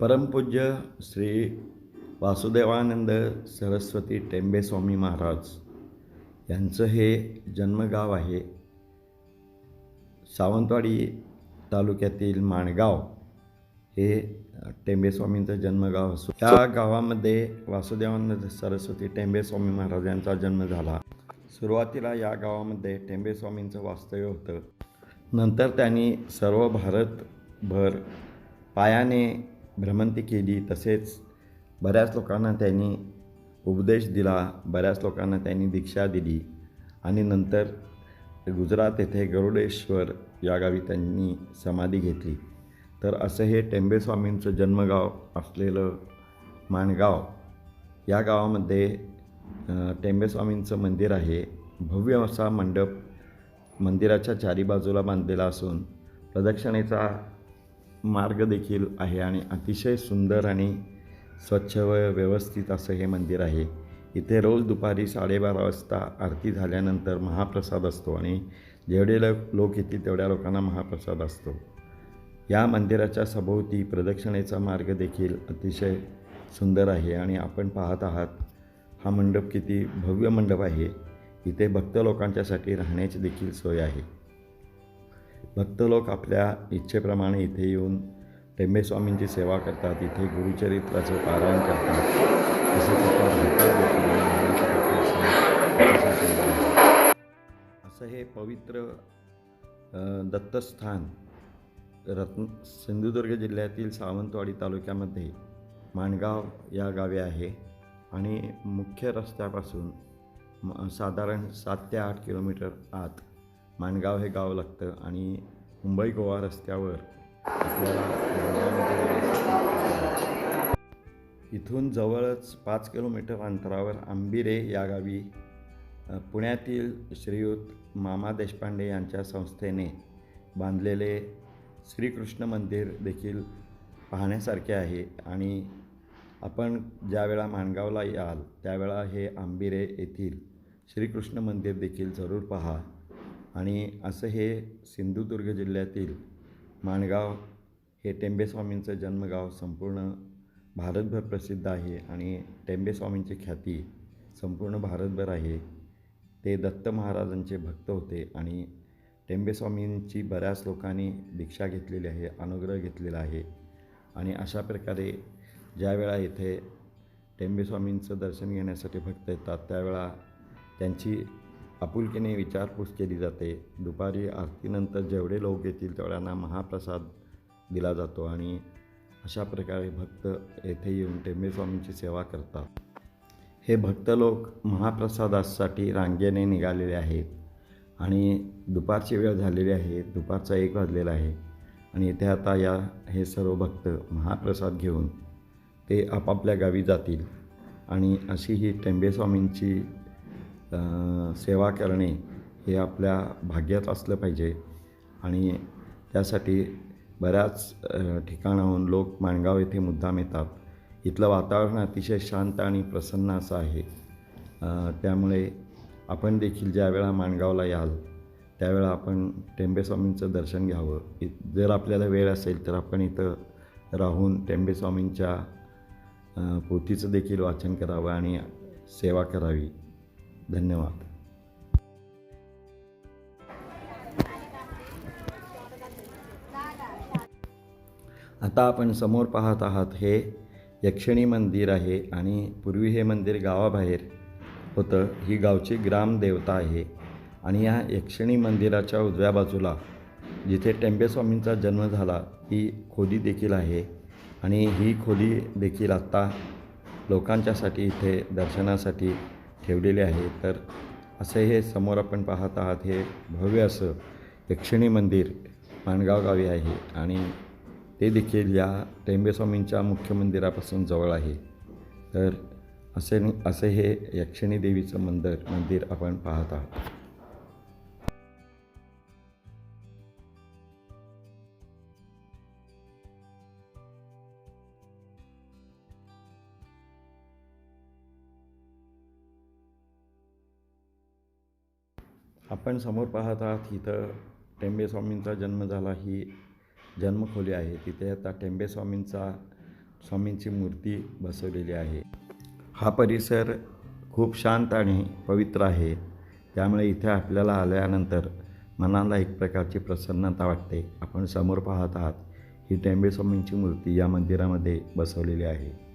परमपूज्य श्री वासुदेवानंद सरस्वती टेंबेस्वामी महाराज यांचं हे जन्मगाव आहे. सावंतवाडी तालुक्यातील माणगाव हे टेंबेस्वामींचं जन्मगाव असून त्या गावामध्ये वासुदेवानंद सरस्वती टेंबेस्वामी महाराज यांचा जन्म झाला. सुरुवातीला या गावामध्ये टेंबेस्वामींचं वास्तव्य होतं. नंतर त्यांनी सर्व भारतभर पायाने भ्रमंती केली तसेच बऱ्याच लोकांना त्यांनी उपदेश दिला बऱ्याच लोकांना त्यांनी दीक्षा दिली आणि नंतर गुजरात येथे गरुडेश्वर या गावी त्यांनी समाधी घेतली. तर असं हे टेंबेस्वामींचं जन्मगाव असलेलं माणगाव या गावामध्ये टेंबेस्वामींचं मंदिर आहे. भव्य असा मंडप मंदिराच्या चारी बाजूला बांधलेला असून प्रदक्षिणेचा मार्ग देखील आहे आणि अतिशय सुंदर आणि स्वच्छ व व्यवस्थित असं हे मंदिर आहे. इथे रोज दुपारी साडेबारा वाजता आरती झाल्यानंतर महाप्रसाद असतो आणि जेवढे लोक लोक येतील तेवढ्या लोकांना महाप्रसाद असतो. या मंदिराच्या सभोवती प्रदक्षिणेचा मार्ग देखील अतिशय सुंदर आहे आणि आपण पाहत आहात हा मंडप किती भव्य मंडप आहे. इथे भक्त लोकांच्यासाठी राहण्याची देखील सोय आहे. भक्त लोक आपल्या इच्छेप्रमाणे इथे येऊन टेंबेस्वामींची सेवा करतात इथे गुरुचरित्राचं पारायण करतात. तसेच असं हे पवित्र दत्तस्थान रत्न सिंधुदुर्ग जिल्ह्यातील सावंतवाडी तालुक्यामध्ये माणगाव या गावी आहे आणि मुख्य रस्त्यापासून म साधारण सात ते आठ किलोमीटर आत माणगाव हे गाव लागतं आणि मुंबई गोवा रस्त्यावर आपल्याला इथून जवळच पाच किलोमीटर अंतरावर आंबिरे या गावी पुण्यातील श्रीयुत मामा देशपांडे यांच्या संस्थेने बांधलेले श्रीकृष्ण मंदिर देखील पाहण्यासारखे आहे. आणि आपण ज्यावेळा माणगावला याल त्यावेळा हे आंबिरे येथील श्रीकृष्ण मंदिर देखील जरूर पहा. आणि असं हे सिंधुदुर्ग जिल्ह्यातील माणगाव हे टेंबेस्वामींचं जन्मगाव संपूर्ण भारतभर प्रसिद्ध आहे आणि टेंबेस्वामींची ख्याती संपूर्ण भारतभर आहे. ते दत्त महाराजांचे भक्त होते आणि टेंबेस्वामींची बऱ्याच लोकांनी दीक्षा घेतलेली आहे अनुग्रह घेतलेला आहे. आणि अशा प्रकारे ज्यावेळा इथे टेंबेस्वामींचं दर्शन घेण्यासाठी भक्त येतात त्यावेळा त्यांची आपुलकीने विचारपूस केली जाते. दुपारी आरतीनंतर जेवढे लोक येतील तेवढ्यांना महाप्रसाद दिला जातो आणि अशा प्रकारे भक्त येथे येऊन टेंबेस्वामींची सेवा करतात. हे भक्त लोक महाप्रसादासाठी रांगेने निघालेले आहेत आणि दुपारची वेळ झालेली आहे. दुपारचा एक वाजलेला आहे आणि इथे आता या हे सर्व भक्त महाप्रसाद घेऊन ते आपापल्या गावी जातील आणि अशी ही टेंबेस्वामींची सेवा करणे हे आपल्या भाग्यात असलं पाहिजे. आणि त्यासाठी बऱ्याच ठिकाणाहून लोक माणगाव येथे मुद्दाम येतात. इथलं वातावरण अतिशय शांत आणि प्रसन्न असं आहे. त्यामुळे आपण देखील ज्यावेळा माणगावला याल त्यावेळा आपण टेंबेस्वामींचं दर्शन घ्यावं. इ जर आपल्याला वेळ असेल तर आपण इथं राहून टेंबेस्वामींच्या पोथीचं देखील वाचन करावं आणि सेवा करावी. धन्यवाद. आता आपण समोर पाहत आहात हे यक्षिणी मंदिर आहे आणि पूर्वी हे मंदिर गावाबाहेर होतं. ही गावची ग्रामदेवता आहे आणि या यक्षिणी मंदिराच्या उजव्या बाजूला जिथे टेंबेस्वामींचा जन्म झाला ही खोली देखील आहे. आणि ही खोली देखील आत्ता लोकांच्यासाठी इथे दर्शनासाठी ठेवलेले आहे. तर असे हे समोर आपण पाहत आहात हे भव्य असं यक्षिणी मंदिर माणगाव गावी आहे आणि ते देखील या टेंबेस्वामींच्या मुख्य मंदिरापासून जवळ आहे. तर असे असे हे यक्षिणी देवीचं मंदिर मंदिर आपण पाहत आहात. आपण समोर पाहत आहात इथं टेंबेस्वामींचा जन्म झाला. ही जन्मखोली आहे. तिथे आता टेंबेस्वामींचा स्वामींची मूर्ती बसवलेली आहे. हा परिसर खूप शांत आणि पवित्र आहे. त्यामुळे इथे आपल्याला आल्यानंतर मनाला एक प्रकारची प्रसन्नता वाटते. आपण समोर पाहत आहात ही टेंबे स्वामींची मूर्ती या मंदिरामध्ये बसवलेली आहे.